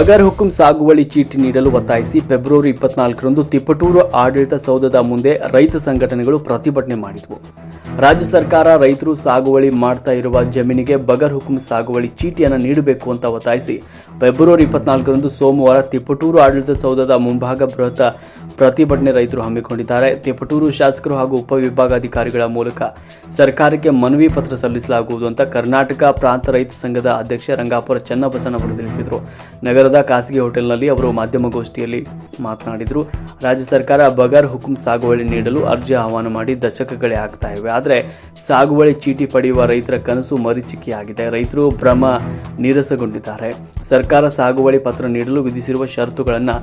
ಬಗರ್ ಹುಕುಂ ಸಾಗುವಳಿ ಚೀಟಿ ನೀಡಲು ಒತ್ತಾಯಿಸಿ ಫೆಬ್ರವರಿ ಇಪ್ಪತ್ನಾಲ್ಕರಂದು ತಿಪ್ಪಟೂರು ಆಡಳಿತ ಸೌಧದ ಮುಂದೆ ರೈತ ಸಂಘಟನೆಗಳು ಪ್ರತಿಭಟನೆ ಮಾಡಿದವು. ರಾಜ್ಯ ಸರ್ಕಾರ ರೈತರು ಸಾಗುವಳಿ ಮಾಡ್ತಾ ಇರುವ ಜಮೀನಿಗೆ ಬಗರ್ ಹುಕುಂ ಸಾಗುವಳಿ ಚೀಟಿಯನ್ನು ನೀಡಬೇಕು ಅಂತ ಒತ್ತಾಯಿಸಿ ಫೆಬ್ರವರಿ ಇಪ್ಪತ್ನಾಲ್ಕರಂದು ಸೋಮವಾರ ತಿಪ್ಪಟೂರು ಆಡಳಿತ ಸೌಧದ ಮುಂಭಾಗ ಬೃಹತ್ ಪ್ರತಿಭಟನೆ ರೈತರು ಹಮ್ಮಿಕೊಂಡಿದ್ದಾರೆ. ತಿಪ್ಪಟೂರು ಶಾಸಕರು ಹಾಗೂ ಉಪವಿಭಾಗಾಧಿಕಾರಿಗಳ ಮೂಲಕ ಸರ್ಕಾರಕ್ಕೆ ಮನವಿ ಪತ್ರ ಸಲ್ಲಿಸಲಾಗುವುದು ಅಂತ ಕರ್ನಾಟಕ ಪ್ರಾಂತ ರೈತ ಸಂಘದ ಅಧ್ಯಕ್ಷ ರಂಗಾಪುರ ಚನ್ನಬಸನವರು ತಿಳಿಸಿದರು. ನಗರದ ಖಾಸಗಿ ಹೋಟೆಲ್ನಲ್ಲಿ ಅವರು ಮಾಧ್ಯಮಗೋಷ್ಠಿಯಲ್ಲಿ ಮಾತನಾಡಿದರು. ರಾಜ್ಯ ಸರ್ಕಾರ ಬಗರ್ ಹುಕುಂ ಸಾಗುವಳಿ ನೀಡಲು ಅರ್ಜಿ ಆಹ್ವಾನ ಮಾಡಿ ದಶಕಗಳೇ ಆಗ್ತಾ ಇವೆ. ಆದರೆ ಸಾಗುವಳಿ ಚೀಟಿ ಪಡೆಯುವ ರೈತರ ಕನಸು ಮರೀಚಿಕೆಯಾಗಿದೆ. ರೈತರು ಭ್ರಮ ನೀರಸಗೊಂಡಿದ್ದಾರೆ. ಸರ್ಕಾರ ಸಾಗುವಳಿ ಪತ್ರ ನೀಡಲು ವಿಧಿಸಿರುವ ಷರತ್ತುಗಳನ್ನು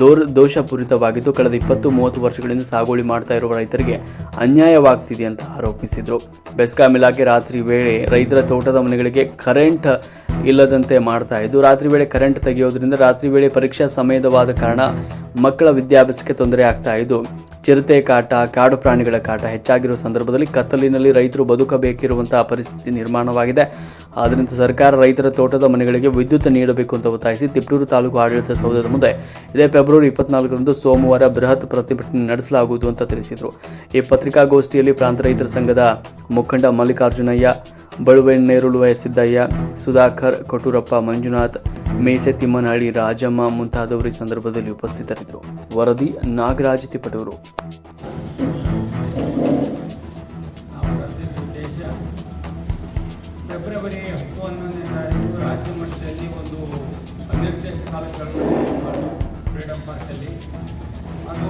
ದೋರ್, ದೋಷಪೂರಿತವಾಗಿದ್ದು, ಕಳೆದ ಇಪ್ಪತ್ತು, ಮೂವತ್ತು ವರ್ಷಗಳಿಂದ ಸಾಗುವಳಿ ಮಾಡ್ತಾ ಇರುವ ರೈತರಿಗೆ ಅನ್ಯಾಯವಾಗ್ತಿದೆ ಅಂತ ಆರೋಪಿಸಿದರು. ಬೆಸ್ಕಾಂ ಇಲಾಖೆ ರಾತ್ರಿ ವೇಳೆ ರೈತರ ತೋಟದ ಮನೆಗಳಿಗೆ ಕರೆಂಟ್ ಇಲ್ಲದಂತೆ ಮಾಡ್ತಾ ಇದ್ದು, ರಾತ್ರಿ ವೇಳೆ ಕರೆಂಟ್ ತೆಗೆಯೋದ್ರಿಂದ ರಾತ್ರಿ ವೇಳೆ ಪರೀಕ್ಷಾ ಸಮಯದವಾದ ಕಾರಣ ಮಕ್ಕಳ ವಿದ್ಯಾಭ್ಯಾಸಕ್ಕೆ ತೊಂದರೆ ಆಗ್ತಾ ಇದ್ದು, ಚಿರತೆ ಕಾಟ, ಕಾಡು ಪ್ರಾಣಿಗಳ ಕಾಟ ಹೆಚ್ಚಾಗಿರುವ ಸಂದರ್ಭದಲ್ಲಿ ಕತ್ತಲಿನಲ್ಲಿ ರೈತರು ಬದುಕಬೇಕಿರುವಂತಹ ಪರಿಸ್ಥಿತಿ ನಿರ್ಮಾಣವಾಗಿದೆ. ಆದ್ದರಿಂದ ಸರ್ಕಾರ ರೈತರ ತೋಟದ ಮನೆಗಳಿಗೆ ವಿದ್ಯುತ್ ನೀಡಬೇಕು ಅಂತ ಒತ್ತಾಯಿಸಿ ತಿಪ್ಟೂರು ತಾಲೂಕು ಆಡಳಿತ ಸೌಧದ ಮುಂದೆ ಇದೇ ಫೆಬ್ರವರಿ ಇಪ್ಪತ್ನಾಲ್ಕರಂದು ಸೋಮವಾರ ಬೃಹತ್ ಪ್ರತಿಭಟನೆ ನಡೆಸಲಾಗುವುದು ಅಂತ ತಿಳಿಸಿದರು. ಈ ಪತ್ರಿಕಾಗೋಷ್ಠಿಯಲ್ಲಿ ಪ್ರಾಂತ ರೈತರ ಸಂಘದ ಮುಖಂಡ ಮಲ್ಲಿಕಾರ್ಜುನಯ್ಯ ಬಳುವೆಣ್ಣೇರುಳುವ ವಯಸ್ಸಿದ್ದಯ್ಯ ಸುಧಾಕರ್ ಕೊಟ್ಟೂರಪ್ಪ ಮಂಜುನಾಥ್, ಮೇಸೆ ತಿಮ್ಮನಹಳ್ಳಿ, ರಾಜಮ್ಮ ಮುಂತಾದವರು ಈ ಸಂದರ್ಭದಲ್ಲಿ ಉಪಸ್ಥಿತರಿದ್ದರು. ವರದಿ ನಾಗರಾಜ್ ತಿಪಟೂರು ಫೆಬ್ರವರಿ ಹತ್ತು ಹನ್ನೊಂದನೇ ತಾರೀಕು ರಾಜ್ಯ ಮಟ್ಟದಲ್ಲಿ ಒಂದು ಅನಿರ್ದಿಷ್ಟಕಾಲ ಚಳವಳಿ ಮಾಡಿ ಫ್ರೀಡಮ್ ಪಾರ್ಕಲ್ಲಿ. ಅದು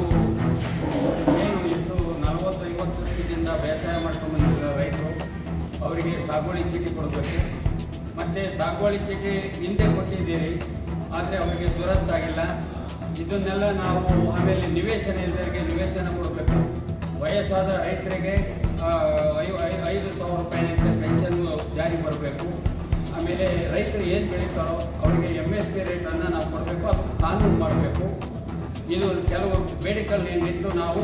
ಏನು ಇಷ್ಟು ನಲವತ್ತು ಐವತ್ತು ವರ್ಷದಿಂದ ಬೇಸಾಯ ಮಾಡ್ಕೊಂಡು ಬಂದಿರೋ ರೈತರು ಅವರಿಗೆ ಸಾಗುವಳಿ ಚೀಟಿ ಕೊಡಬೇಕು. ಮತ್ತು ಸಾಗುವಳಿ ಚೀಟಿ ಹಿಂದೆ ಕೊಟ್ಟಿದ್ದೀರಿ, ಆದರೆ ಅವರಿಗೆ ದುರಸ್ತಾಗಿಲ್ಲ ಇದನ್ನೆಲ್ಲ ನಾವು ಆಮೇಲೆ ನಿವೇಶನ ಇಲ್ಲದರಿಗೆ ನಿವೇಶನ ಕೊಡಬೇಕು. ವಯಸ್ಸಾದ ರೈತರಿಗೆ ಐದು ಸಾವಿರ ರೂಪಾಯಿನಿಂದ ಪೆನ್ಷನ್ ಜಾರಿ ಬರಬೇಕು ಆಮೇಲೆ ರೈತರು ಏನು ಬೆಳೀತಾರೋ ಅವರಿಗೆ ಎಂ ಎಸ್ ಪಿ ರೇಟನ್ನು ನಾವು ಕೊಡಬೇಕು, ಅದು ಕಾನೂನು ಮಾಡಬೇಕು. ಇದು ಕೆಲವು ಬೇಡಿಕೆಗಳನ್ನಿಟ್ಟು ನಾವು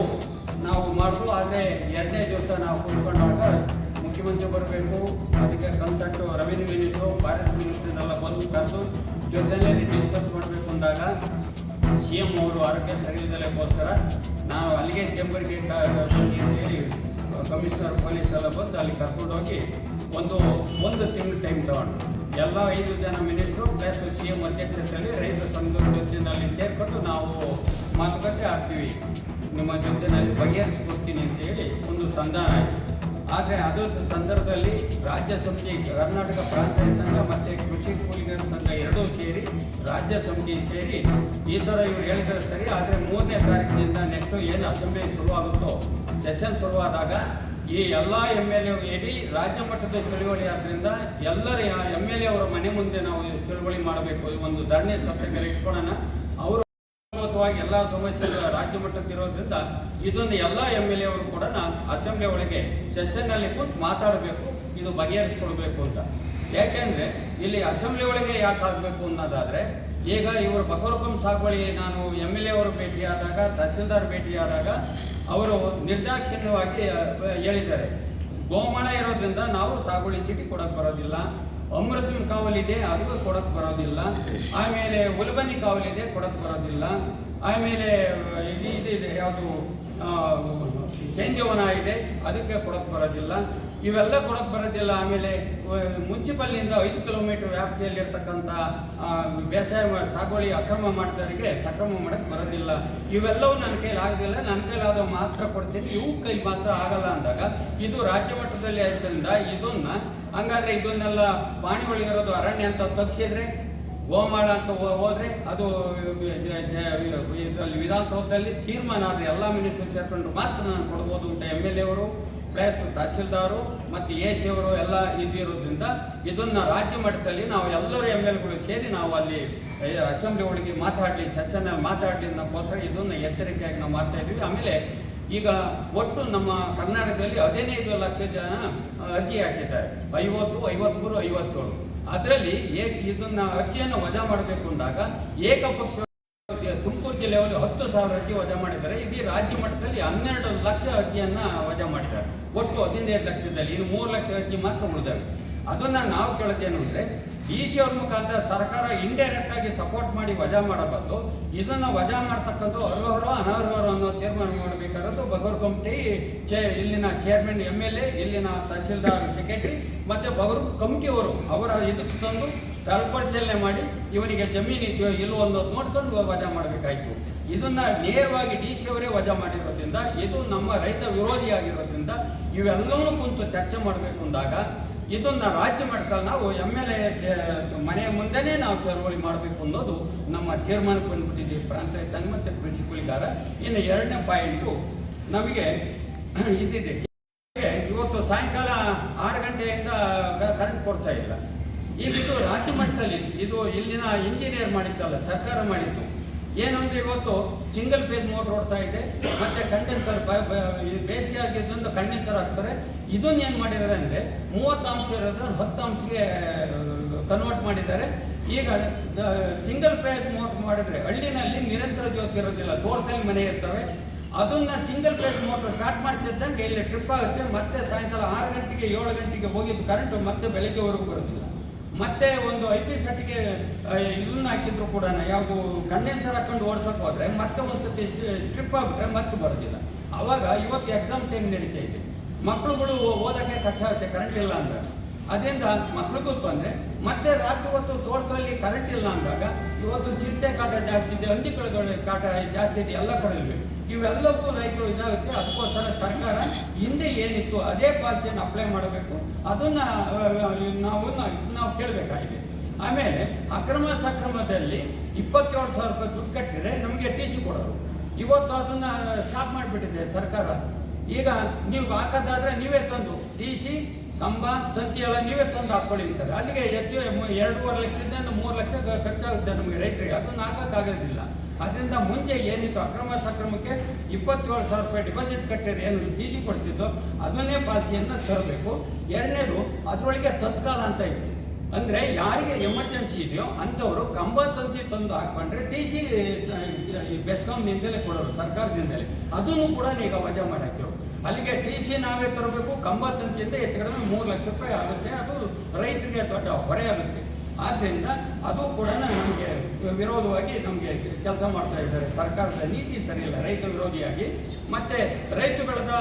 ನಾವು ಮಾಡೋದು, ಆದರೆ ಎರಡನೇ ದಿವಸ ನಾವು ಕೂತ್ಕೊಂಡಾಗ ಮುಖ್ಯಮಂತ್ರಿ ಬರಬೇಕು ಅದಕ್ಕೆ ಕನ್ಸಲ್ಟ್ ರೆವಿನ್ಯೂ ಮಿನಿಸ್ಟ್ರು ಫಾರೆಸ್ಟ್ ಮಿನಿಸ್ಟ್ರನ್ನೆಲ್ಲ ಬಂದು ಕರೆದು ಜೊತೆಯಲ್ಲಿ ಡಿಸ್ಕಸ್ ಮಾಡಬೇಕು ಅಂದಾಗ ಸಿ ಎಂ ಅವರು ಆರೋಗ್ಯ ಸರಿ ನಾವು ಅಲ್ಲಿಗೆ ಚೇಂಬರ್ಗೆ ಹೇಳಿ ಕಮಿಷನರ್ ಪೊಲೀಸ್ ಎಲ್ಲ ಬಂದು ಅಲ್ಲಿ ಕರ್ಕೊಂಡೋಗಿ ಒಂದು ಒಂದು ತಿಂಗಳು ಟೈಮ್ ತಗೊಂಡು ಎಲ್ಲ ಐದು ಜನ ಮಿನಿಸ್ಟ್ರು ಪ್ಲಸ್ ಸಿ ಎಂ ಅಧ್ಯಕ್ಷತೆಯಲ್ಲಿ ರೈತ ಸಂಘದ ಜೊತೆಯಲ್ಲಿ ಸೇರ್ಪಟ್ಟು ನಾವು ಮಾತುಕತೆ ಆಡ್ತೀವಿ. ನಿಮ್ಮ ಜೊತೆಯಲ್ಲಿ ಬಗೆಹರಿಸ್ಕೊಡ್ತೀನಿ ಅಂತ ಹೇಳಿ ಒಂದು ಸಂಧಾನ ಆಯಿತು. ಆದರೆ ಅದರ ಸಂದರ್ಭದಲ್ಲಿ ರಾಜ್ಯ ಸಮಿತಿ, ಕರ್ನಾಟಕ ಪ್ರಾಂತೀಯ ಸಂಘ ಮತ್ತು ಕೃಷಿ ಕೂಲಿಗರ ಸಂಘ ಎರಡೂ ಸೇರಿ ರಾಜ್ಯ ಸಮಿತಿ ಸೇರಿ, ಈ ಥರ ಇವ್ರು ಹೇಳಿದ್ರೆ ಸರಿ, ಆದರೆ ಮೂರನೇ ತಾರೀಕಿನಿಂದ ನೆಕ್ಸ್ಟ್ ಏನು ಅಸೆಂಬ್ಲಿ ಶುರುವಾಗುತ್ತೋ ಸೆಷನ್ ಶುರುವಾದಾಗ ಈ ಎಲ್ಲ ಎಂ ಎಲ್ ಎ ರಾಜ್ಯ ಮಟ್ಟದ ಚಳುವಳಿ ಆದ್ದರಿಂದ ಎಲ್ಲರ ಎಂ ಎಲ್ ಎ ಅವರ ಮನೆ ಮುಂದೆ ನಾವು ಚಳುವಳಿ ಮಾಡಬೇಕು. ಒಂದು ಧರಣಿ ಸತ್ಯಾಗ್ರಹ ಇಟ್ಕೊಳ್ಳೋಣ. ಅವರು ಎಲ್ಲ ಸಮಸ್ಯೆಗಳು ರಾಜ್ಯ ಮಟ್ಟಕ್ಕೆ ಇರೋದ್ರಿಂದ ಇದೊಂದು ಎಲ್ಲ ಎಂ ಎಲ್ ಎ ಕೂಡ ಅಸೆಂಬ್ಲಿ ಒಳಗೆ ಸೆಷನ್ನಲ್ಲಿ ಕೂತು ಮಾತಾಡಬೇಕು, ಇದು ಬಗೆಹರಿಸ್ಕೊಳ್ಬೇಕು ಅಂತ. ಯಾಕೆಂದ್ರೆ ಇಲ್ಲಿ ಅಸೆಂಬ್ಲಿ ಒಳಗೆ ಯಾಕೆ ಆಗಬೇಕು ಅನ್ನೋದಾದ್ರೆ, ಈಗ ಇವರು ಬಕರಕುಂ ಸಾಗುವಳಿ ನಾನು ಎಂ ಎಲ್ ಎ ಅವರು ಭೇಟಿಯಾದಾಗ, ತಹಸೀಲ್ದಾರ್ ಭೇಟಿಯಾದಾಗ ಅವರು ನಿರ್ದಾಕ್ಷಿಣ್ಯವಾಗಿ ಹೇಳಿದ್ದಾರೆ. ಗೋಮಾಳ ಇರೋದ್ರಿಂದ ನಾವು ಸಾಗುವಳಿ ಚೀಟಿ ಕೊಡಕ್ಕೆ ಬರೋದಿಲ್ಲ, ಅಮೃತಂ ಕಾವಲಿದೆ, ಅದು ಕೊಡಕ್ಕೆ ಬರೋದಿಲ್ಲ, ಆಮೇಲೆ ಉಲ್ಬನಿ ಕಾವಲಿದೆ ಕೊಡಕ್ಕೆ ಬರೋದಿಲ್ಲ ಆಮೇಲೆ ಇದು ಇದಿದೆ ಇದೆ, ಯಾವುದು ಸಂಜೀವನ ಇದೆ, ಅದಕ್ಕೆ ಕೊಡಕ್ಕೆ ಬರೋದಿಲ್ಲ. ಇವೆಲ್ಲ ಕೊಡಕ್ಕೆ ಬರೋದಿಲ್ಲ, ಆಮೇಲೆ ಮುನ್ಸಿಪಲ್ನಿಂದ ಐದು ಕಿಲೋಮೀಟರ್ ವ್ಯಾಪ್ತಿಯಲ್ಲಿರ್ತಕ್ಕಂಥ ಬೇಸಾಯ ಸಾಗುವಳಿ ಅಕ್ರಮ ಮಾಡಿದವರಿಗೆ ಸಕ್ರಮ ಮಾಡೋಕ್ಕೆ ಬರೋದಿಲ್ಲ. ಇವೆಲ್ಲವೂ ನನ್ನ ಕೈಲಿ ಆಗೋದಿಲ್ಲ, ನನ್ನ ಕೈಲಾದ ಮಾತ್ರ ಕೊಡ್ತೀನಿ ಇವು ಕೈಲಿ ಮಾತ್ರ ಆಗಲ್ಲ ಅಂದಾಗ, ಇದು ರಾಜ್ಯ ಮಟ್ಟದಲ್ಲಿ ಆದ್ದರಿಂದ ಇದನ್ನು, ಹಂಗಾದ್ರೆ ಇದನ್ನೆಲ್ಲ ಪಾಣಿಗಳಿರೋದು ಅರಣ್ಯ ಅಂತ ತಗ್ಸಿದ್ರೆ ಗೋಮಾಳ ಅಂತ ಹೋದರೆ ಅದು ಇದರಲ್ಲಿ ವಿಧಾನಸೌಧದಲ್ಲಿ ತೀರ್ಮಾನ ಆದರೆ ಎಲ್ಲ ಮಿನಿಸ್ಟರ್ ಸೇರ್ಕೊಂಡು ಮಾತ್ರ ನಾನು ಕೊಡ್ಬೋದು ಅಂತ ಎಂ ಎಲ್ ಎ ಅವರು, ಪ್ಲಸ್ ತಹಸೀಲ್ದಾರು ಮತ್ತು ಎ ಸಿ ಅವರು ಎಲ್ಲ ಇದ್ದಿರೋದ್ರಿಂದ ಇದನ್ನು ರಾಜ್ಯ ಮಟ್ಟದಲ್ಲಿ ನಾವು ಎಲ್ಲರೂ ಎಂ ಎಲ್ಗಳು ಸೇರಿ ನಾವು ಅಲ್ಲಿ ಅಸೆಂಬ್ಲಿ ಒಳಗೆ ಮಾತಾಡಲಿ ಸೆಷನಲ್ಲಿ ಮಾತಾಡಲಿ ಅನ್ನೋಕ್ಕೋಸ್ಕರ ಇದನ್ನು ಎಚ್ಚರಿಕೆಯಾಗಿ ನಾವು ಮಾಡ್ತಾ ಇದ್ದೀವಿ. ಆಮೇಲೆ ಈಗ ಒಟ್ಟು ನಮ್ಮ ಕರ್ನಾಟಕದಲ್ಲಿ ಹದಿನೈದು ಲಕ್ಷ ಜನ ಅರ್ಜಿ ಹಾಕಿದ್ದಾರೆ. ಐವತ್ತು, ಐವತ್ಮೂರು, ಐವತ್ತೇಳು. ಅದರಲ್ಲಿ ಇದನ್ನ ಅರ್ಜಿಯನ್ನು ವಜಾ ಮಾಡಬೇಕು ಅಂದಾಗ ಏಕಪಕ್ಷ ತುಮಕೂರು ಜಿಲ್ಲೆಯಲ್ಲಿ ಹತ್ತು ಸಾವಿರ ಅರ್ಜಿ ವಜಾ ಮಾಡಿದ್ದಾರೆ. ಇಡೀ ರಾಜ್ಯ ಮಟ್ಟದಲ್ಲಿ ಹನ್ನೆರಡು ಲಕ್ಷ ಅರ್ಜಿಯನ್ನ ವಜಾ ಮಾಡಿದ್ದಾರೆ. ಒಟ್ಟು ಹದಿನೈದು ಲಕ್ಷದಲ್ಲಿ ಇನ್ನು ಮೂರು ಲಕ್ಷ ಅರ್ಜಿ ಮಾತ್ರ ಉಳಿದಾವೆ ಅದನ್ನ ನಾವು ಕೇಳೋದೇನು ಅಂದರೆ ಡಿ ಸಿ ಅವ್ರ ಮುಖಾಂತರ ಸರ್ಕಾರ ಇಂಡೈರೆಕ್ಟ್ ಆಗಿ ಸಪೋರ್ಟ್ ಮಾಡಿ ವಜಾ ಮಾಡೋ ಬದಲು ಇದನ್ನ ವಜಾ ಮಾಡ್ತಕ್ಕಂಥ ಅರ್ಹರು ಅನರ್ಹರು ಅನ್ನೋ ತೀರ್ಮಾನ ಮಾಡಬೇಕಾದದ್ದು ಬಗರ್ ಕಮಿಟಿ ಚೇ ಇಲ್ಲಿನ ಚೇರ್ಮನ್ ಎಂ ಎಲ್ ಎ ಇಲ್ಲಿನ ತಹಸೀಲ್ದಾರ್ ಸೆಕ್ರೆಟರಿ ಮತ್ತು ಬಗರ್ ಕಮಿಟಿಯವರು ಅವರ ಇದಕ್ಕೆ ತಂದು ಸ್ಥಳ ಪರಿಶೀಲನೆ ಮಾಡಿ ಇವನಿಗೆ ಜಮೀನು ಇದೆಯೋ ಇಲ್ಲೋ ಅನ್ನೋದು ನೋಡ್ಕೊಂಡು ವಜಾ ಮಾಡಬೇಕಾಯಿತು. ಇದನ್ನ ನೇರವಾಗಿ ಡಿ ಸಿ ಅವರೇ ವಜಾ ಮಾಡಿರೋದ್ರಿಂದ, ಇದು ನಮ್ಮ ರೈತ ವಿರೋಧಿಯಾಗಿರೋದ್ರಿಂದ ಇವೆಲ್ಲವೂ ಕುಂತು ಚರ್ಚೆ ಮಾಡಬೇಕು ಅಂದಾಗ ಇದನ್ನ ರಾಜ್ಯ ಮಟ್ಟದಲ್ಲಿ ನಾವು ಎಂ ಎಲ್ ಎ ಮನೆಯ ಮುಂದೆನೇ ನಾವು ಚಳವಳಿ ಮಾಡಬೇಕು ಅನ್ನೋದು ನಮ್ಮ ತೀರ್ಮಾನಕ್ಕೆ ಬಂದ್ಬಿಟ್ಟಿದ್ದೀವಿ ಪ್ರಾಂತ ಸಂಘ ಮತ್ತು ಕೃಷಿ ಇನ್ನು ಎರಡನೇ ಪಾಯಿಂಟು ನಮಗೆ ಇದಿದೆ. ಇವತ್ತು ಸಾಯಂಕಾಲ ಆರು ಗಂಟೆಯಿಂದ ಕರೆಂಟ್ ಕೊಡ್ತಾ ಇಲ್ಲ. ಈಗ ಇದು ರಾಜ್ಯ ಮಟ್ಟದಲ್ಲಿ, ಇದು ಇಲ್ಲಿನ ಇಂಜಿನಿಯರ್ ಮಾಡಿದ್ದಲ್ಲ, ಸರ್ಕಾರ ಮಾಡಿದ್ದು. ಏನಂದ್ರೆ ಇವತ್ತು ಸಿಂಗಲ್ ಪೇಜ್ ಮೋಟ್ರ್ ಓಡ್ತಾ ಇದೆ. ಮತ್ತೆ ಕಂಡೆನ್ಸರ್ ಬೇಸಿಗೆ ಆಗಿದ್ದರಿಂದ ಕಂಡೆನ್ಸರ್ ಹಾಕ್ತಾರೆ. ಇದನ್ನು ಏನು ಮಾಡಿದ್ದಾರೆ ಅಂದರೆ ಮೂವತ್ತು ಅಂಶ ಇರೋದ್ರ ಹತ್ತು ಅಂಶಕ್ಕೆ ಕನ್ವರ್ಟ್ ಮಾಡಿದ್ದಾರೆ. ಈಗ ಸಿಂಗಲ್ ಪೇಜ್ ಮೋಟರ್ ಮಾಡಿದರೆ ಹಳ್ಳಿನಲ್ಲಿ ನಿರಂತರ ಜ್ಯೋತಿ ಇರೋದಿಲ್ಲ. ತೋರ್ಸಲ್ಲಿ ಮನೆ ಇರ್ತವೆ. ಅದನ್ನು ಸಿಂಗಲ್ ಪೇಜ್ ಮೋಟ್ರ್ ಸ್ಟಾರ್ಟ್ ಮಾಡ್ತಿದ್ದಂಗೆ ಇಲ್ಲಿ ಟ್ರಿಪ್ ಆಗುತ್ತೆ. ಮತ್ತೆ ಸಾಯಂಕಾಲ ಆರು ಗಂಟೆಗೆ, ಏಳು ಗಂಟೆಗೆ ಹೋಗಿದ್ದು ಕರೆಂಟು ಮತ್ತೆ ಬೆಳಗ್ಗೆವರೆಗೂ ಬರೋದಿಲ್ಲ. ಮತ್ತೆ ಒಂದು ಐ ಪಿ ಸೆಟ್ಗೆ ಇದನ್ನ ಹಾಕಿದ್ರು ಕೂಡ ಯಾವುದು ಕಂಡೆನ್ಸರ್ ಹಾಕೊಂಡು ಓಡಿಸೋಕೆ ಹೋದ್ರೆ ಮತ್ತೆ ಒಂದ್ಸತಿ ಸ್ಟ್ರಿಪ್ ಆಗ್ಬಿಟ್ರೆ ಮತ್ತೆ ಬರೋದಿಲ್ಲ. ಅವಾಗ ಇವತ್ತು ಎಕ್ಸಾಮ್ ಟೈಮ್ ನಡೀತಾ ಇದೆ. ಮಕ್ಕಳುಗಳು ಓದಕ್ಕೆ ಕಷ್ಟ ಆಗುತ್ತೆ ಕರೆಂಟ್ ಇಲ್ಲ ಅಂದಾಗ. ಅದರಿಂದ ಮಕ್ಳಿಗೂ ತೊಂದರೆ ಮತ್ತೆ ರಾತ್ರಿ ಹೊತ್ತು ತೋಟದಲ್ಲಿ ಕರೆಂಟ್ ಇಲ್ಲ ಅಂದಾಗ ಇವತ್ತು ಚಿಂತೆ ಕಾಟ ಜಾಸ್ತಿ ಇದೆ ಹಂದಿಗಳ ಕಾಟ ಜಾಸ್ತಿ ಇದೆ, ಎಲ್ಲ ಕಡೆ ಇವೆ. ಇವೆಲ್ಲಕ್ಕೂ ರೈತರು ಇದಾಗುತ್ತೆ. ಅದಕ್ಕೋಸ್ಕರ ಸರ್ಕಾರ ಹಿಂದೆ ಏನಿತ್ತು ಅದೇ ಪಾಲಿಸಿಯನ್ನು ಅಪ್ಲೈ ಮಾಡಬೇಕು. ಅದನ್ನ ನಾವು ನಾವು ಕೇಳಬೇಕಾಗಿದೆ. ಆಮೇಲೆ ಅಕ್ರಮ ಸಕ್ರಮದಲ್ಲಿ ಇಪ್ಪತ್ತೇಳು ಸಾವಿರ ರೂಪಾಯಿ ದುಡ್ಡು ಕಟ್ಟಿದ್ರೆ ನಮಗೆ ಟಿ ಸಿ ಕೊಡೋರು. ಇವತ್ತು ಅದನ್ನ ಸ್ಟಾಪ್ ಮಾಡಿಬಿಟ್ಟಿದೆ ಸರ್ಕಾರ. ಈಗ ನೀವು ಹಾಕೋದಾದರೆ ನೀವೇ ತಂದು, ಟಿ ಸಿ, ಕಂಬ, ತಂತಿ ಎಲ್ಲ ನೀವೇ ತಂದು ಹಾಕೊಳ್ಳಿ ಅಂತಾರೆ. ಅಲ್ಲಿಗೆ ಹೆಚ್ಚು ಎರಡೂವರೆ ಲಕ್ಷದಿಂದ ಮೂರು ಲಕ್ಷ ಖರ್ಚಾಗುತ್ತೆ ನಮಗೆ ರೈತರಿಗೆ. ಅದನ್ನು ಹಾಕೋಕ್ಕಾಗೋದಿಲ್ಲ. ಅದರಿಂದ ಮುಂಚೆ ಏನಿತ್ತು ಅಕ್ರಮ ಸಕ್ರಮಕ್ಕೆ ಇಪ್ಪತ್ತೇಳು ಸಾವಿರ ರೂಪಾಯಿ ಡಿಪಾಸಿಟ್ ಕಟ್ಟಿದ್ರೆ ಏನು ಟಿ ಕೊಡ್ತಿದ್ದೋ ಅದನ್ನೇ ಪಾಲಿಸಿಯನ್ನು ತರಬೇಕು. ಎರಡನೇದು, ಅದರೊಳಗೆ ತತ್ಕಾಲ ಅಂತ ಇತ್ತು. ಅಂದರೆ ಯಾರಿಗೆ ಎಮರ್ಜೆನ್ಸಿ ಇದೆಯೋ ಅಂಥವರು ಕಂಬ ತಂತಿ ತಂದು ಹಾಕೊಂಡ್ರೆ ಟಿ ಸಿ ಬೆಸ್ಕಾಂನಿಂದಲೇ ಕೊಡೋರು, ಸರ್ಕಾರದಿಂದಲೇ. ಅದನ್ನು ಕೂಡ ಈಗ ವಜಾ ಮಾಡಾಕಿರು ಅಲ್ಲಿಗೆ ಟಿ ಸಿ ನಾವೇ ತರಬೇಕು, ಕಂಬ ತಂತಿಯಿಂದ ಹೆಚ್ಚು ಕಡಿಮೆ ಮೂರು ಲಕ್ಷ ರೂಪಾಯಿ ಆಗುತ್ತೆ. ಅದು ರೈತರಿಗೆ ದೊಡ್ಡ ಹೊರೆ ಆಗುತ್ತೆ. ಆದ್ದರಿಂದ ಅದು ಕೂಡ ನಮಗೆ ವಿರೋಧವಾಗಿ ನಮಗೆ ಕೆಲಸ ಮಾಡ್ತಾ ಇದ್ದಾರೆ. ಸರ್ಕಾರದ ನೀತಿ ಸರಿಯಿಲ್ಲ, ರೈತ ವಿರೋಧಿಯಾಗಿ. ಮತ್ತೆ ರೈತ ಬೆಳೆದ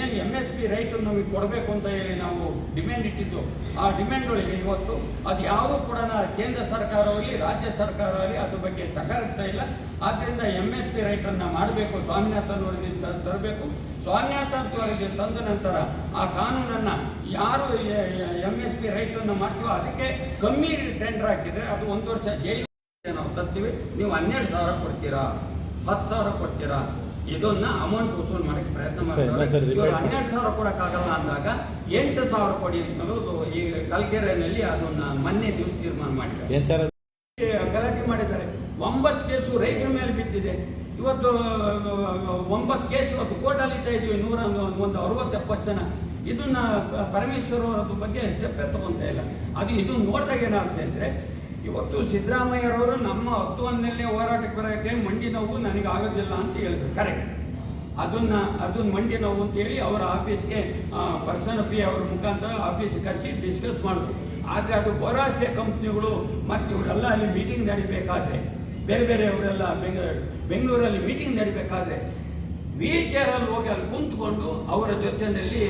ಏನು ಎಂ ಎಸ್ ಪಿ ರೈಟು ನಮಗೆ ಕೊಡಬೇಕು ಅಂತ ಹೇಳಿ ನಾವು ಡಿಮ್ಯಾಂಡ್ ಇಟ್ಟಿದ್ದು, ಆ ಡಿಮ್ಯಾಂಡ್ ಒಳಗೆ ಇವತ್ತು ಅದು ಯಾವುದೂ ಕೂಡ ಕೇಂದ್ರ ಸರ್ಕಾರವಾಗಲಿ ರಾಜ್ಯ ಸರ್ಕಾರವಾಗಿ ಅದ್ರ ಬಗ್ಗೆ ಚಕರಾಗ್ತಾ ಇಲ್ಲ. ಆದ್ದರಿಂದ ಎಂ ಎಸ್ ಪಿ ರೈಟನ್ನು ಮಾಡಬೇಕು, ಸ್ವಾಮಿನಾಥನ್ ವರದಿ ತರಬೇಕು. ಸ್ವಾಮಿನಾಥನ್ ತಂದ ನಂತರ ಆ ಕಾನೂನನ್ನು ಯಾರು ಎಂ ಎಸ್ ಪಿ ರೈಟನ್ನು ಮಾಡ್ತೀವೋ ಅದಕ್ಕೆ ಕಮ್ಮಿ ಟೆಂಡರ್ ಹಾಕಿದ್ರೆ ಅದು ಒಂದು ವರ್ಷ ಜೈಲು ನಾವು ತರ್ತೀವಿ ನೀವು ಹನ್ನೆರಡು ಸಾವಿರ ಕೊಡ್ತೀರಾ? ಹತ್ತು ಸಾವಿರ ಕೊಡ್ತೀರಾ? ಇದನ್ನ ಅಮೌಂಟ್ ವಸೂಲು ಮಾಡಕ್ಕೆ ಪ್ರಯತ್ನ ಮಾಡ್ತಾರೆ. ಇವ್ರು ಹನ್ನೆರಡು ಸಾವಿರ ಕೊಡೋಕ್ಕಾಗಲ್ಲ ಅಂದಾಗ ಎಂಟು ಸಾವಿರ ಕೊಡಿ ಅಂತಲೂ ಈ ಕಲ್ಕೆರೆಯಲ್ಲಿ ಅದನ್ನ ಮೊನ್ನೆ ದಿವಸ ತೀರ್ಮಾನ ಮಾಡಿದ್ದಾರೆ ಏನ್ ಸರ್ ಗಲಾಟೆ ಮಾಡಿದ್ದಾರೆ ಒಂಬತ್ತು ಕೇಸು ರೈತರ ಮೇಲೆ ಬಿದ್ದಿದೆ ಇವತ್ತು ಒಂಬತ್ತು ಕೇಸ್ ಇವತ್ತು ಅಲಿತಾ ಇದೀವಿ, ನೂರ ಒಂದು ಅರವತ್ತು ಎಪ್ಪತ್ತು ಜನ. ಇದನ್ನ ಪರಮೇಶ್ವರ ಬಗ್ಗೆ ಸ್ಟೆಪ್ ತಗೊಂತ ಇಲ್ಲ. ಅದು ಇದು ನೋಡಿದಾಗ ಏನಾಗುತ್ತೆ ಅಂದ್ರೆ, ಇವತ್ತು ಸಿದ್ದರಾಮಯ್ಯರವರು ನಮ್ಮ ಹತ್ತು ಒಂದನೇ ಹೋರಾಟಕ್ಕೆ ಬರೋಕ್ಕೆ ಮಂಡಿ ನೋವು ನನಗೆ ಆಗೋದಿಲ್ಲ ಅಂತ ಹೇಳಿದ್ರು. ಕರೆಕ್ಟ್ ಅದನ್ನ ಅದನ್ನ ಮಂಡಿ ನೋವು ಅಂತ ಹೇಳಿ ಅವರ ಆಫೀಸ್ಗೆ ಪರ್ಸನ್ ಪಿ ಅವರ ಮುಖಾಂತರ ಆಫೀಸ್ಗೆ ಕರೆಸಿ ಡಿಸ್ಕಸ್ ಮಾಡಿದ್ರು. ಆದರೆ ಅದು ಬಹುರಾಷ್ಟ್ರೀಯ ಕಂಪ್ನಿಗಳು ಮತ್ತು ಇವರೆಲ್ಲ ಅಲ್ಲಿ ಮೀಟಿಂಗ್ ನಡಿಬೇಕಾದ್ರೆ ಬೇರೆ ಬೇರೆ ಅವರೆಲ್ಲ ಬೆಂಗ ಬೆಂಗಳೂರಲ್ಲಿ ಮೀಟಿಂಗ್ ನಡಿಬೇಕಾದ್ರೆ ವೀಲ್ ಚೇರಲ್ಲಿ ಹೋಗಿ ಅಲ್ಲಿ ಕುಂತ್ಕೊಂಡು ಅವರ ಜೊತೆಯಲ್ಲಿ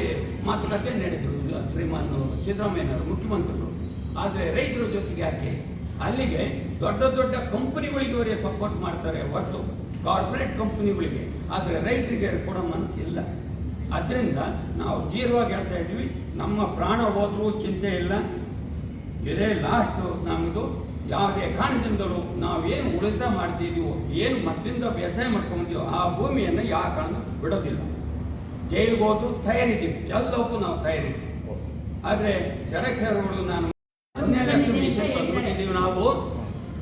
ಮಾತುಕತೆ ನಡೆದರು. ಶ್ರೀಮಾನ್ ಸಿದ್ದರಾಮಯ್ಯನವರು, ಮುಖ್ಯಮಂತ್ರಿಗಳು. ಆದರೆ ರೈತರ ಜೊತೆಗೆ ಯಾಕೆ? ಅಲ್ಲಿಗೆ ದೊಡ್ಡ ದೊಡ್ಡ ಕಂಪನಿಗಳಿಗೆ ಇವರೇ ಸಪೋರ್ಟ್ ಮಾಡ್ತಾರೆ ಹೊರತು ಕಾರ್ಪೊರೇಟ್ ಕಂಪನಿಗಳಿಗೆ. ಆದರೆ ರೈತರಿಗೆ ಕೊಡೋ ಮನಸ್ಸಿಲ್ಲ. ಅದರಿಂದ ನಾವು ತೀವ್ರವಾಗಿ ಹೇಳ್ತಾ ಇದ್ವಿ ನಮ್ಮ ಪ್ರಾಣ ಹೋದರೂ ಚಿಂತೆ ಇಲ್ಲ. ಇದೇ ಲಾಸ್ಟು ನಮ್ಮದು ಯಾವುದೇ ಕಾರಣದಿಂದಲೂ ನಾವೇನು ಉಳಿತಾಯ ಮಾಡ್ತಿದ್ದೀವೋ ಏನು ಮತ್ತಿಂದ ಬೇಸಾಯ ಮಾಡ್ಕೊಂಡಿದ್ದೀವೋ ಆ ಭೂಮಿಯನ್ನು ಯಾವ ಕಾರಣ ಬಿಡೋದಿಲ್ಲ. ಜೈಲಿಗೆ ಹೋದ್ರು ತಯಾರಿದ್ದೀವಿ ಎಲ್ಲವಕ್ಕೂ ನಾವು ತಯಾರಿದ್ದೀವಿ. ಆದರೆ ಷಡಕ್ಷರಗಳು ನಾನು ಹನ್ನೆರಡು ನಾವು.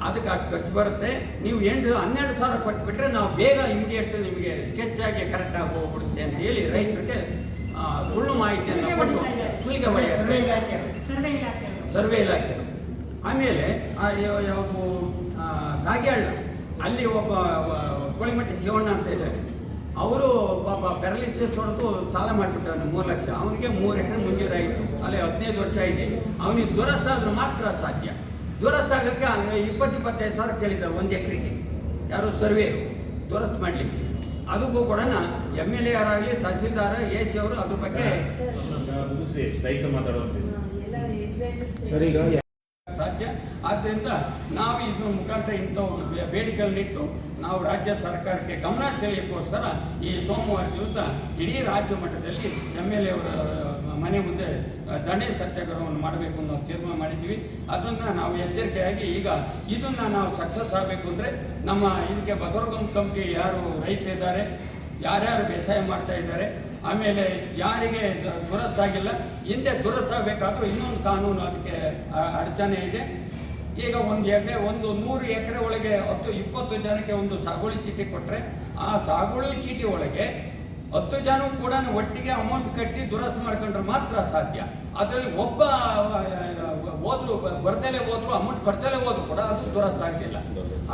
ಅದಕ್ಕೆ ಅಷ್ಟು ಖರ್ಚು ಬರುತ್ತೆ. ನೀವು ಎಂಟು ಹನ್ನೆರಡು ಸಾವಿರ ಕೊಟ್ಬಿಟ್ರೆ ನಾವು ಬೇಗ ಇಮಿಡಿಯೇಟ್ ನಿಮಗೆ ಸ್ಕೆಚ್ ಆಗಿ ಕರೆಕ್ಟಾಗಿ ಹೋಗ್ಬಿಡುತ್ತೆ ಅಂತ ಹೇಳಿ ರೈತರಿಗೆ ಆ, ಸುಳ್ಳು ಮಾಹಿತಿಯನ್ನು ಕೊಟ್ಟು ಸುಲಿಗೆ ಸರ್ವೆ ಇಲಾಖೆ ಸರ್ವೆ ಇಲಾಖೆ ಆಮೇಲೆ ಯಾವುದು ಆ, ಅಲ್ಲಿ ಒಬ್ಬ ಕೋಳಿಮಟ್ಟಿ ಶಿವಣ್ಣ ಅಂತ ಇದ್ದಾರೆ ಅವರು ಪಾಪ ಪ್ಯಾರಲಿಸಿಸ್ ಹೊಡೆದು ಸಾಲ ಮಾಡಿಬಿಟ್ಟು ಮೂರು ಲಕ್ಷ ಅವನಿಗೆ ಮೂರು ಎಕರೆ ಮುಂಜೂರಾಯಿತು ಅಲ್ಲಿ ಹದಿನೈದು ವರ್ಷ ಇದೆ ಅವನಿಗೆ ಆದ್ರೆ ಮಾತ್ರ ಸಾಧ್ಯ ದುರಸ್ತು ಆಗೋಕ್ಕೆ ಇಪ್ಪತ್ತು ಇಪ್ಪತ್ತೈದು ಸಾವಿರ ಕೇಳಿದ್ದಾರೆ ಒಂದು ಎಕರೆಗೆ ಯಾರು ಸರ್ವೆ ದುರಸ್ತು ಮಾಡಲಿಕ್ಕೆ ಅದಕ್ಕೂ ಕೂಡ ಎಂ ಎಲ್ ಎ ಅವರಾಗಲಿ ತಹಸೀಲ್ದಾರ ಎ ಸಿ ಅವರು ಅದ್ರ ಬಗ್ಗೆ ಸರಿ ಆದ್ದರಿಂದ ನಾವು ಇದ್ರ ಮುಖಾಂತರ ಇಂಥ ಒಂದು ಬೇಡಿಕೆಗಳನ್ನಿಟ್ಟು ನಾವು ರಾಜ್ಯ ಸರ್ಕಾರಕ್ಕೆ ಗಮನ ಸೆಳೆಯೋಕ್ಕೋಸ್ಕರ ಈ ಸೋಮವಾರ ದಿವಸ ಇಡೀ ರಾಜ್ಯ ಮಟ್ಟದಲ್ಲಿ ಎಂ ಎಲ್ ಎ ಅವರ ಮನೆ ಮುಂದೆ ದಣೆ ಸತ್ಯಾಗ್ರಹವನ್ನು ಮಾಡಬೇಕು ಅನ್ನೋ ತೀರ್ಮಾನ ಮಾಡಿದ್ದೀವಿ. ಅದನ್ನು ನಾವು ಎಚ್ಚರಿಕೆಯಾಗಿ ಈಗ ಇದನ್ನು ನಾವು ಸಕ್ಸಸ್ ಆಗಬೇಕು ಅಂದರೆ ನಮ್ಮ ಇದಕ್ಕೆ ಬಗರ್ಗಮ್ ಕಮಿಟಿ ಯಾರು ರೈತ ಇದ್ದಾರೆ, ಯಾರ್ಯಾರು ಬೇಸಾಯ ಮಾಡ್ತಾ ಇದ್ದಾರೆ, ಆಮೇಲೆ ಯಾರಿಗೆ ದುರಸ್ತಾಗಿಲ್ಲ, ಹಿಂದೆ ದುರಸ್ತಾಗಬೇಕಾದ್ರೂ ಇನ್ನೊಂದು ಕಾನೂನು ಅದಕ್ಕೆ ಅಡಚಣೆ ಇದೆ. ಈಗ ಒಂದು ಎಕರೆ, ಒಂದು ನೂರು ಎಕರೆ ಒಳಗೆ ಹತ್ತು, ಇಪ್ಪತ್ತು ಜನಕ್ಕೆ ಒಂದು ಸಾಗುವಳಿ ಚೀಟಿ ಕೊಟ್ಟರೆ ಆ ಸಾಗುವಳಿ ಚೀಟಿ ಒಳಗೆ ಹತ್ತು ಜನ ಕೂಡ ಒಟ್ಟಿಗೆ ಅಮೌಂಟ್ ಕಟ್ಟಿ ದುರಸ್ತಿ ಮಾಡ್ಕೊಂಡ್ರೆ ಮಾತ್ರ ಸಾಧ್ಯ. ಅದರಲ್ಲಿ ಒಬ್ಬ ಓದ್ರು ಬರ್ದಲೇ ಹೋದ್ರು ಅಮೌಂಟ್ ಬರ್ದೇ ಹೋದ್ರು ಕೂಡ ಅದು ದುರಸ್ತಿ ಆಗಲಿಲ್ಲ.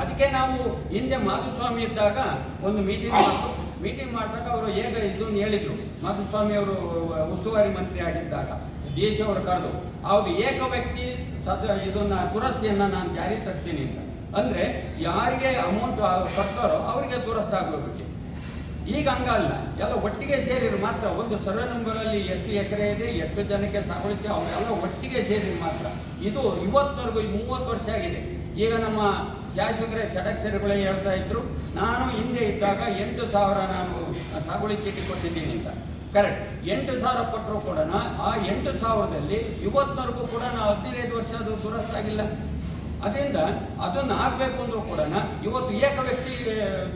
ಅದಕ್ಕೆ ನಾವು ಹಿಂದೆ ಮಾಧುಸ್ವಾಮಿ ಇದ್ದಾಗ ಒಂದು ಮೀಟಿಂಗ್ ಮಾಡಿದ್ರು ಮೀಟಿಂಗ್ ಮಾಡಿದಾಗ ಅವರು ಹೇಗೆ ಇದನ್ನು ಹೇಳಿದ್ರು. ಮಾಧುಸ್ವಾಮಿ ಅವರು ಉಸ್ತುವಾರಿ ಮಂತ್ರಿ ಆಗಿದ್ದಾಗ ಎಸ್ ಅವರು ಕರೆದು ಅವ್ರು ಏಕ ವ್ಯಕ್ತಿ ಸದ ಇದನ್ನ ದುರಸ್ತಿಯನ್ನು ನಾನು ಜಾರಿ ತರ್ತೀನಿ ಅಂತ. ಅಂದರೆ ಯಾರಿಗೆ ಅಮೌಂಟ್ ಕಟ್ತಾರೋ ಅವರಿಗೆ ದುರಸ್ತಿ ಆಗೋಗ್ಬೇಕು ಈಗ ಹಂಗಲ್ಲ, ಎಲ್ಲ ಒಟ್ಟಿಗೆ ಸೇರಿರು ಮಾತ್ರ ಒಂದು ಸರ್ವೆ ನಂಬರಲ್ಲಿ ಎಷ್ಟು ಎಕರೆ ಇದೆ, ಎಷ್ಟು ಜನಕ್ಕೆ ಸಾಗುವಳಿಕೆ ಅವರೆಲ್ಲ ಒಟ್ಟಿಗೆ ಸೇರಿ ಮಾತ್ರ. ಇದು ಇವತ್ತವರೆಗೂ ಮೂವತ್ತು ವರ್ಷ ಆಗಿದೆ. ಈಗ ನಮ್ಮ ಶಾಸಕರೇ ಷಡಕ್ಷರಗಳೇ ಹೇಳ್ತಾ ಇದ್ರು, ನಾನು ಹಿಂದೆ ಇದ್ದಾಗ ಎಂಟು ಸಾವಿರ ನಾನು ಸಾಗುವಳಿ ಚೀಟಿ ಕೊಟ್ಟಿದ್ದೀನಿ ಅಂತ. ಕರೆಕ್ಟ್ ಎಂಟು ಸಾವಿರ ಕೊಟ್ಟರು ಕೂಡ ಆ ಎಂಟು ಸಾವಿರದಲ್ಲಿ ಇವತ್ತಿನವರೆಗೂ ಕೂಡ ನಾವು ಹದಿನೈದು ವರ್ಷ ಅದು ದುರಸ್ತಾಗಿಲ್ಲ. ಅದರಿಂದ ಅದನ್ನು ಆಗಬೇಕು ಅಂದರೂ ಕೂಡ ಇವತ್ತು ಏಕ ವ್ಯಕ್ತಿ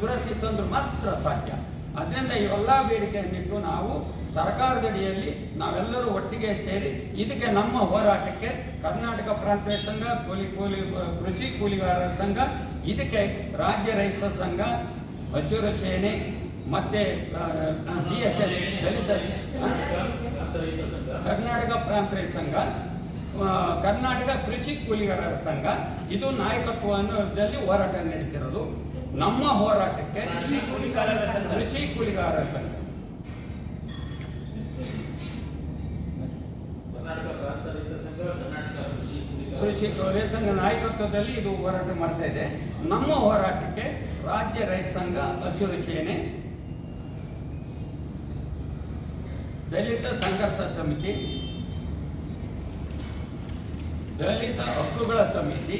ದುರಸ್ತಿ ತಂದ್ರೆ ಮಾತ್ರ ಸಾಧ್ಯ. ಅದರಿಂದ ಇವೆಲ್ಲ ಬೇಡಿಕೆಯನ್ನಿಟ್ಟು ನಾವು ಸರ್ಕಾರದಡಿಯಲ್ಲಿ ನಾವೆಲ್ಲರೂ ಒಟ್ಟಿಗೆ ಸೇರಿ ಇದಕ್ಕೆ ನಮ್ಮ ಹೋರಾಟಕ್ಕೆ ಕರ್ನಾಟಕ ಪ್ರಾಂತೀಯ ಸಂಘ, ಕೂಲಿ ಕೂಲಿ, ಕೃಷಿ ಕೂಲಿಗಾರರ ಸಂಘ, ಇದಕ್ಕೆ ರಾಜ್ಯ ರೈತ ಸಂಘ, ಹಸಿರು ಸೇನೆ ಮತ್ತೆ D S S Dalit Karnataka ಪ್ರಾಂತ ಸಂಘ ಕರ್ನಾಟಕ ಕೃಷಿ ಕೂಲಿಗಾರರ ಸಂಘ ಇದು ನಾಯಕತ್ವದಲ್ಲಿ ಹೋರಾಟ ನಡೀತಿರೋದು. ನಮ್ಮ ಹೋರಾಟಕ್ಕೆ ಕೃಷಿ ಕೂಲಿಗಾರರ ಸಂಘ ಕೃಷಿ ಕೂಲಿಗಾರರ ಸಂಘ. ಕೃಷಿ ಕೃಷಿ ರೈತ ಸಂಘ ನಾಯಕತ್ವದಲ್ಲಿ ಇದು ಹೋರಾಟ ಮಾಡ್ತಾ ಇದೆ. ನಮ್ಮ ಹೋರಾಟಕ್ಕೆ ರಾಜ್ಯ ರೈತ ಸಂಘ ಹಸಿರು ಸೇನೆ ದಲಿತ ಸಂಘರ್ಷ ಸಮಿತಿ ದಲಿತ ಹಕ್ಕುಗಳ ಸಮಿತಿ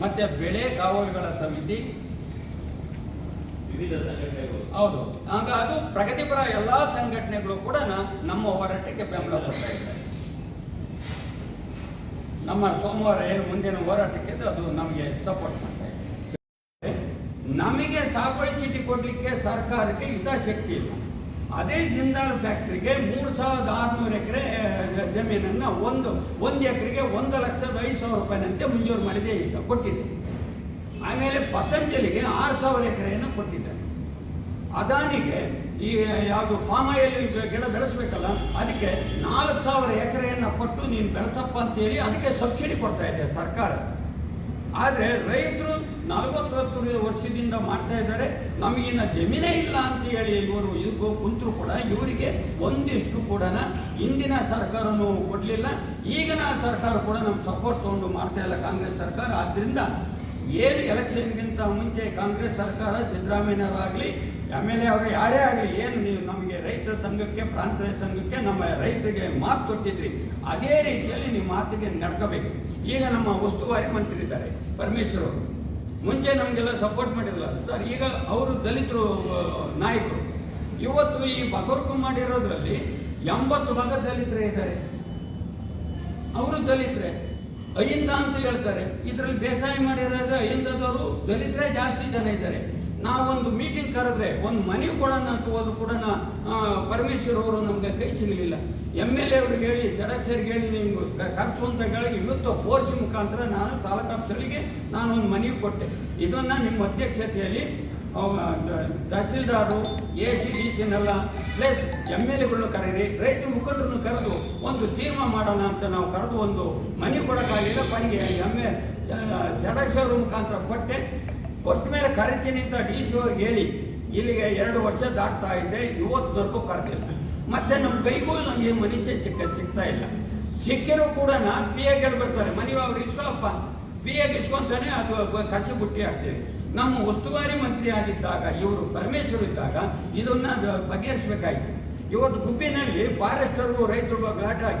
ಮತ್ತೆ ಬೆಳೆ ಕಾವಲುಗಳ ಸಮಿತಿ. ವಿವಿಧ ಸಂಘಟನೆಗಳು. ಹೌದು. ಆಗ ಅದು ಪ್ರಗತಿಪರ ಎಲ್ಲ ಸಂಘಟನೆಗಳು ಕೂಡ ನಮ್ಮ ಹೋರಾಟಕ್ಕೆ ಬೆಂಬಲ ಕೊಡ್ತಾ ಇದ್ದಾರೆ. ನಮ್ಮ ಸೋಮವಾರ ಏನು ಮುಂದಿನ ಹೋರಾಟಕ್ಕೆ ಅದು ನಮಗೆ ಸಪೋರ್ಟ್ ಮಾಡ್ತಾ ಇದೆ. ನಮಗೆ ಸಾಗುವಳಿ ಚೀಟಿ ಕೊಡಲಿಕ್ಕೆ ಸರ್ಕಾರಕ್ಕೆ ಹಿತಾಸಕ್ತಿ ಇಲ್ಲ. ಅದೇ ಜಿಂದಾಲ್ ಫ್ಯಾಕ್ಟ್ರಿಗೆ ಮೂರು ಸಾವಿರದ ಆರುನೂರು ಎಕರೆ ಜಮೀನನ್ನು ಒಂದು ಒಂದು ಎಕರೆಗೆ ಒಂದು ಲಕ್ಷದ ಐದು ಸಾವಿರ ರೂಪಾಯಿನಂತೆ ಮಂಜೂರು ಮಾಡಿದೆ ಈಗ, ಕೊಟ್ಟಿದೆ. ಆಮೇಲೆ ಪತಂಜಲಿಗೆ ಆರು ಸಾವಿರ ಎಕರೆಯನ್ನು ಕೊಟ್ಟಿದ್ದಾರೆ. ಅದಾನಿಗೆ ಈ, ಯಾವುದು ಪಾಮಾಯಿಲ್ ಈಗ ಗಿಡ ಬೆಳೆಸಬೇಕಲ್ಲ, ಅದಕ್ಕೆ ನಾಲ್ಕು ಸಾವಿರ ಎಕರೆಯನ್ನು ಕೊಟ್ಟು ನೀನು ಬೆಳೆಸಪ್ಪ ಅಂತೇಳಿ ಅದಕ್ಕೆ ಸಬ್ಸಿಡಿ ಕೊಡ್ತಾ ಇದೆ ಸರ್ಕಾರ. ಆದರೆ ರೈತರು ನಲವತ್ತೊತ್ತು ವರ್ಷದಿಂದ ಮಾಡ್ತಾ ಇದ್ದಾರೆ. ನಮಗಿನ್ನ ಜಮೀನೇ ಇಲ್ಲ ಅಂತ ಹೇಳಿ ಇವರು ಇವ್ರಿಗೂ ಕುಂತರು ಕೂಡ ಇವರಿಗೆ ಒಂದಿಷ್ಟು ಕೂಡ ಹಿಂದಿನ ಸರ್ಕಾರನೂ ಕೊಡಲಿಲ್ಲ. ಈಗಿನ ಸರ್ಕಾರ ಕೂಡ ನಮ್ಮ ಸಪೋರ್ಟ್ ತೊಗೊಂಡು ಮಾಡ್ತಾ ಇಲ್ಲ ಕಾಂಗ್ರೆಸ್ ಸರ್ಕಾರ. ಆದ್ದರಿಂದ ಏನು ಎಲೆಕ್ಷನ್ಗಿಂತ ಮುಂಚೆ ಕಾಂಗ್ರೆಸ್ ಸರ್ಕಾರ ಸಿದ್ದರಾಮಯ್ಯನವರಾಗಲಿ, ಎಂ ಎಲ್ ಎ ಅವರು ಯಾರೇ ಆಗಲಿ, ಏನು ನೀವು ನಮಗೆ ರೈತರ ಸಂಘಕ್ಕೆ ಪ್ರಾಂತ ಸಂಘಕ್ಕೆ ನಮ್ಮ ರೈತರಿಗೆ ಮಾತು ಕೊಟ್ಟಿದ್ರಿ. ಅದೇ ರೀತಿಯಲ್ಲಿ ನೀವು ಮಾತಿಗೆ ನಡ್ಕೋಬೇಕು. ಈಗ ನಮ್ಮ ಉಸ್ತುವಾರಿ ಮಂತ್ರಿ ಇದ್ದಾರೆ ಪರಮೇಶ್ವರ್ ಅವರು. ಮುಂಚೆ ನಮಗೆಲ್ಲ ಸಪೋರ್ಟ್ ಮಾಡಿರಲ್ಲ ಸರ್, ಈಗ ಅವರು ದಲಿತರು ನಾಯಕರು. ಇವತ್ತು ಈ ಬಗರ್ಕು ಮಾಡಿರೋದ್ರಲ್ಲಿ ಎಂಬತ್ತು ಭಾಗ ದಲಿತರೇ ಇದ್ದಾರೆ. ಅವರು ದಲಿತರೇ. ಅಹಿಂದ ಅಂತ ಹೇಳ್ತಾರೆ. ಇದರಲ್ಲಿ ಬೇಸಾಯ ಮಾಡಿರೋದು ಅಹಿಂದದವರು ದಲಿತರೇ, ಜಾಸ್ತಿ ಜನ ಇದ್ದಾರೆ. ನಾವೊಂದು ಮೀಟಿಂಗ್ ಕರೆದ್ರೆ ಒಂದು ಮನೆ ಕೊಡೋಣ ಅಂತ ಹೋದ್ರು ಕೂಡ ಪರಮೇಶ್ವರ್ ಅವರು ನಮಗೆ ಕೈ ಸಿಗಲಿಲ್ಲ. ಎಂ ಎಲ್ ಎ ಅವ್ರಿಗೆ ಹೇಳಿ ಸಡಕ್ಷರಿಗೆ ಹೇಳಿ, ನೀವು ಖರ್ಚು ಅಂತ ಹೇಳಿ ಇವತ್ತು ಕೋರ್ಸ್ ಮುಖಾಂತರ ನಾನು ತಾಲೂಕು ನಾನು ಒಂದು ಮನವಿ ಕೊಟ್ಟೆ. ಇದನ್ನು ನಿಮ್ಮ ಅಧ್ಯಕ್ಷತೆಯಲ್ಲಿ ತಹಸೀಲ್ದಾರು ಎ ಸಿ ಡಿ ಸಿನೆಲ್ಲ ಪ್ಲಸ್ ಎಂ ಎಲ್ ಎಗಳನ್ನು ಕರೀರಿ, ರೈತ ಮುಖಂಡರನ್ನು ಕರೆದು ಒಂದು ತೀರ್ಮಾನ ಮಾಡೋಣ ಅಂತ ನಾವು ಕರೆದು ಒಂದು ಮನೆ ಕೊಡೋಕ್ಕಾಗಿಲ್ಲ, ಕೊನೆಗೆ ಎಂ ಎ ಜಡಕ್ಷರ ಮುಖಾಂತರ ಕೊಟ್ಟೆ. ಕೊಟ್ಟ ಮೇಲೆ ಕರಿತೀನಿ ಅಂತ ಡಿ ಸಿ ಅವ್ರಿಗೆ ಹೇಳಿ, ಇಲ್ಲಿಗೆ ಎರಡು ವರ್ಷ ದಾಟ್ತಾ ಇದೆ, ಇವತ್ತುವರೆಗೂ ಕರೆದಿಲ್ಲ. ಮತ್ತೆ ನಮ್ಮ ಕೈಗೂ ನನಗೆ ಮನುಷ್ಯ ಸಿಕ್ಕ, ಸಿಗ್ತಾ ಇಲ್ಲ. ಸಿಕ್ಕಿರೂ ಕೂಡ ಪಿ ಎಗಳು ಬರ್ತಾರೆ ಮನೆ ಅವ್ರು ಇಸ್ಕೊಳಪ್ಪ. ಪಿ ಎಗೆ ಇಸ್ಕೊಂತಾನೆ ಅದು ಕಸಿ ಬುಟ್ಟಿ ಹಾಕ್ತೀವಿ. ನಮ್ಮ ಉಸ್ತುವಾರಿ ಮಂತ್ರಿ ಆಗಿದ್ದಾಗ, ಇವರು ಪರಮೇಶ್ವರ ಇದ್ದಾಗ, ಇದನ್ನ ಬಗೆಹರಿಸಬೇಕಾಯ್ತು. ಇವತ್ತು ಗುಬ್ಬಿನಲ್ಲಿ ಫಾರೆಸ್ಟರ್ಗೂ ರೈತರಿಗೂ ಗಲಾಟೆ